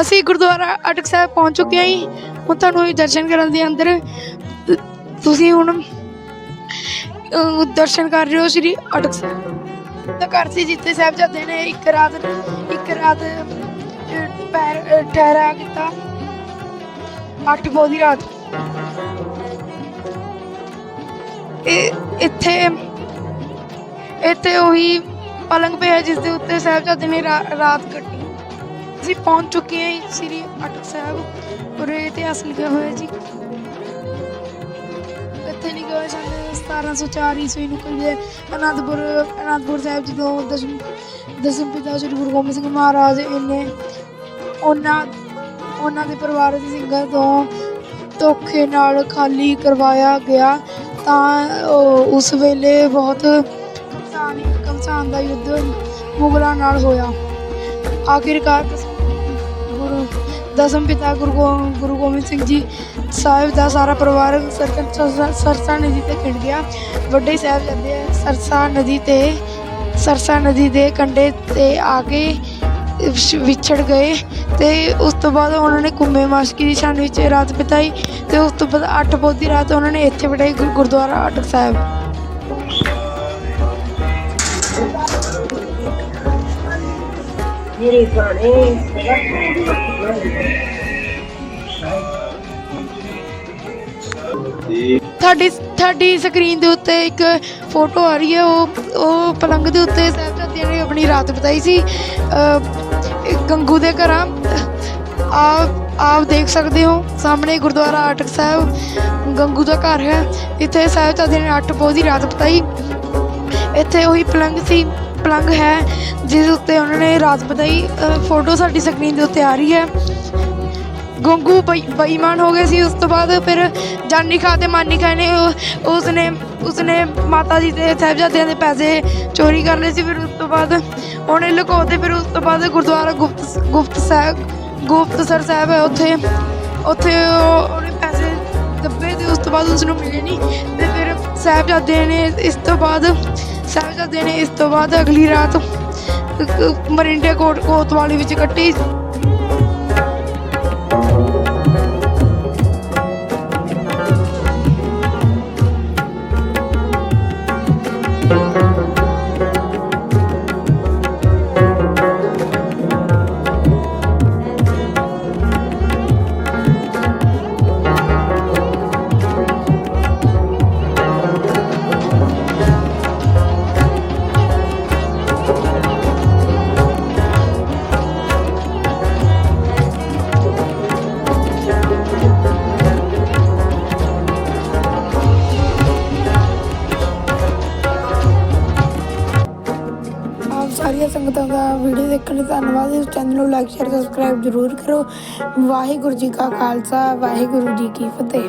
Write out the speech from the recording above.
ਅਸੀਂ ਗੁਰਦੁਆਰਾ ਅਟਕ ਸਾਹਿਬ ਪਹੁੰਚ ਚੁੱਕੇ ਹਾਂ ਜੀ। ਹੁਣ ਤੁਹਾਨੂੰ ਇਹ ਦਰਸ਼ਨ ਕਰਨ ਦੇ ਅੰਦਰ, ਤੁਸੀਂ ਹੁਣ ਦਰਸ਼ਨ ਕਰ ਰਹੇ ਹੋ ਸ੍ਰੀ ਅਟਕ ਸਾਹਿਬ। ਦਾ ਘਰ ਸੀ ਜਿੱਥੇ ਸਾਹਿਬਜ਼ਾਦੇ ਨੇ ਇੱਕ ਰਾਤ ਇੱਕ ਰਾਤ ਪੈਰ ਠਹਿਰਾ ਕੀਤਾ। ਅੱਠ ਪੌ ਦੀ ਰਾਤ। ਇਹ, ਇੱਥੇ ਇੱਥੇ ਉਹੀ ਪਲੰਗ ਪਿਆ ਜਿਸ ਦੇ ਉੱਤੇ ਸਾਹਿਬਜ਼ਾਦੇ ਨੇ ਰਾ- ਰਾਤ ਕੱਟੀ। ਅਸੀਂ ਪਹੁੰਚ ਚੁੱਕੇ ਹਾਂ ਸ੍ਰੀ ਅਟਕ ਸਾਹਿਬ। ਔਰ ਇਤਿਹਾਸ ਲਿਖਿਆ ਹੋਇਆ ਜੀ। ਇੱਥੇ ਲਿਖਿਆ ਹੋਇਆ ਸਨ 1704 ਈਸਵੀ ਨੂੰ ਕੋਈ ਅਨੰਦਪੁਰ ਅਨੰਦਪੁਰ ਸਾਹਿਬ ਜਦੋਂ ਦਸਮ ਦਸਮ ਪਿਤਾ ਸ੍ਰੀ ਗੁਰੂ ਗੋਬਿੰਦ ਸਿੰਘ ਮਹਾਰਾਜ ਇਹਨੇ ਉਹਨਾਂ ਉਹਨਾਂ ਦੇ ਪਰਿਵਾਰ ਦੇ ਸਿੰਘਾਂ ਤੋਂ ਧੋਖੇ ਨਾਲ ਖਾਲੀ ਕਰਵਾਇਆ ਗਿਆ, ਤਾਂ ਉਸ ਵੇਲੇ ਬਹੁਤ ਘਮਸਾਨ ਘਮਸਾਨ ਦਾ ਯੁੱਧ ਮੁਗਲਾਂ ਨਾਲ ਹੋਇਆ। ਆਖਿਰਕਾਰ ਦਸਮ ਪਿਤਾ ਗੁਰੂ ਗੋ- ਗੁਰੂ ਗੋਬਿੰਦ ਸਿੰਘ ਜੀ ਸਾਹਿਬ ਦਾ ਸਾਰਾ ਪਰਿਵਾਰ ਸਰਕਨ ਸਰਸਾ- ਸਰਸਾ ਨਦੀ ਤੇ ਖਿੰਡ ਗਿਆ। ਵੱਡੇ ਸਾਹਿਬਜ਼ਾਦੇ ਸਰਸਾ ਨਦੀ ਤੇ, ਸਰਸਾ ਨਦੀ ਦੇ ਕੰਢੇ ਤੇ ਆ ਕੇ ਵਿਛ- ਵਿਛੜ ਗਏ ਤੇ ਉਸ ਤੋਂ ਬਾਅਦ ਉਹਨਾਂ ਨੇ ਕੁੰਮੇ ਮਾਸ਼ਕੀ ਦੀ ਛਾਨ ਵਿੱਚ ਰਾਤ ਬਿਤਾਈ ਤੇ ਉਸ ਤੋਂ ਬਾਅਦ ਅੱਠ ਪੌਹ ਰਾਤ ਉਹਨਾਂ ਨੇ ਇੱਥੇ ਬਿਠਾਈ ਗੁਰ- ਗੁਰਦੁਆਰਾ ਅਟਕ ਸਾਹਿਬ। ਮੇਰੇ ਗਾਣੇ ਤੁਹਾਡੀ ਤੁਹਾਡੀ ਸਕਰੀਨ ਦੇ ਉੱਤੇ ਇੱਕ ਫੋਟੋ ਆ ਰਹੀ ਹੈ, ਉਹ ਉਹ ਪਲੰਗ ਦੇ ਉੱਤੇ ਸਾਹਿਬਜ਼ਾਦਿਆਂ ਨੇ ਆਪਣੀ ਰਾਤ ਬਿਤਾਈ ਸੀ। ਗੰਗੂ ਦੇ ਘਰਾਂ। ਆਪ ਆਪ ਦੇਖ ਸਕਦੇ ਹੋ, ਸਾਹਮਣੇ ਗੁਰਦੁਆਰਾ ਅਟਕ ਸਾਹਿਬ, ਗੰਗੂ ਦਾ ਘਰ ਹੈ। ਇੱਥੇ ਸਾਹਿਬਜ਼ਾਦਿਆਂ ਨੇ ਅੱਠ ਪੌਹ ਦੀ ਰਾਤ ਬਿਤਾਈ। ਇੱਥੇ ਉਹੀ ਪਲੰਗ ਸੀ। ਪਲੰਗ ਹੈ, ਜਿਸ ਉੱਤੇ ਉਹਨਾਂ ਨੇ ਰਾਤ ਬਿਤਾਈ ਫੋਟੋ ਸਾਡੀ ਸਕਰੀਨ ਦੇ ਉੱਤੇ ਆ ਰਹੀ ਹੈ। ਗੰਗੂ ਬਈ- ਬੇਈਮਾਨ ਹੋ ਗਏ ਸੀ, ਉਸ ਤੋਂ ਬਾਅਦ ਫਿਰ ਜਾਨੀ ਖਾ ਤੇ ਮਾਨੀ ਖਾ ਨੇ ਉਸਨੇ ਉਸਨੇ ਮਾਤਾ ਜੀ ਦੇ ਸਾਹਿਬਜ਼ਾਦਿਆਂ ਦੇ ਪੈਸੇ ਚੋਰੀ ਕਰ ਲਏ ਸੀ, ਫਿਰ ਉਸ ਤੋਂ ਬਾਅਦ ਉਹਨੇ ਲੁਕੋਤੇ ਫਿਰ ਉਸ ਤੋਂ ਬਾਅਦ ਗੁਰਦੁਆਰਾ ਗੁਪਤ ਗੁਪਤ ਸਾਹਿਬ, ਗੁਪਤ ਸਰ ਸਾਹਿਬ ਹੈ ਉੱਥੇ। ਉੱਥੇ ਉਹ- ਉਹਨੇ ਪੈਸੇ ਦੱਬੇ ਤੇ ਉਸ ਤੋਂ ਬਾਅਦ ਉਸ ਨੂੰ ਮਿਲੇ ਨਹੀਂ ਤੇ ਫਿਰ ਸਾਹਿਬਜ਼ਾਦਿਆਂ ਨੇ ਇਸ ਤੋਂ ਬਾਅਦ ਸਾਹਿਬਜ਼ਾਦੇ ਨੇ ਇਸ ਤੋਂ ਬਾਅਦ ਅਗਲੀ ਰਾਤ ਮਰਿੰਡੇ ਕੋਟ ਕੋਤਵਾਲੀ ਵਿੱਚ ਕੱਟੀ। ਸਾਰੀਆਂ ਸੰਗਤਾਂ ਦਾ ਵੀਡੀਓ ਦੇਖਣ ਲਈ ਧੰਨਵਾਦ। ਇਸ ਚੈਨਲ ਨੂੰ ਲਾਈਕ ਸ਼ੇਅਰ ਸਬਸਕ੍ਰਾਈਬ ਜ਼ਰੂਰ ਕਰੋ। ਵਾਹਿਗੁਰੂ ਜੀ ਕਾ ਖਾਲਸਾ, ਵਾਹਿਗੁਰੂ ਜੀ ਕੀ ਫਤਿਹ।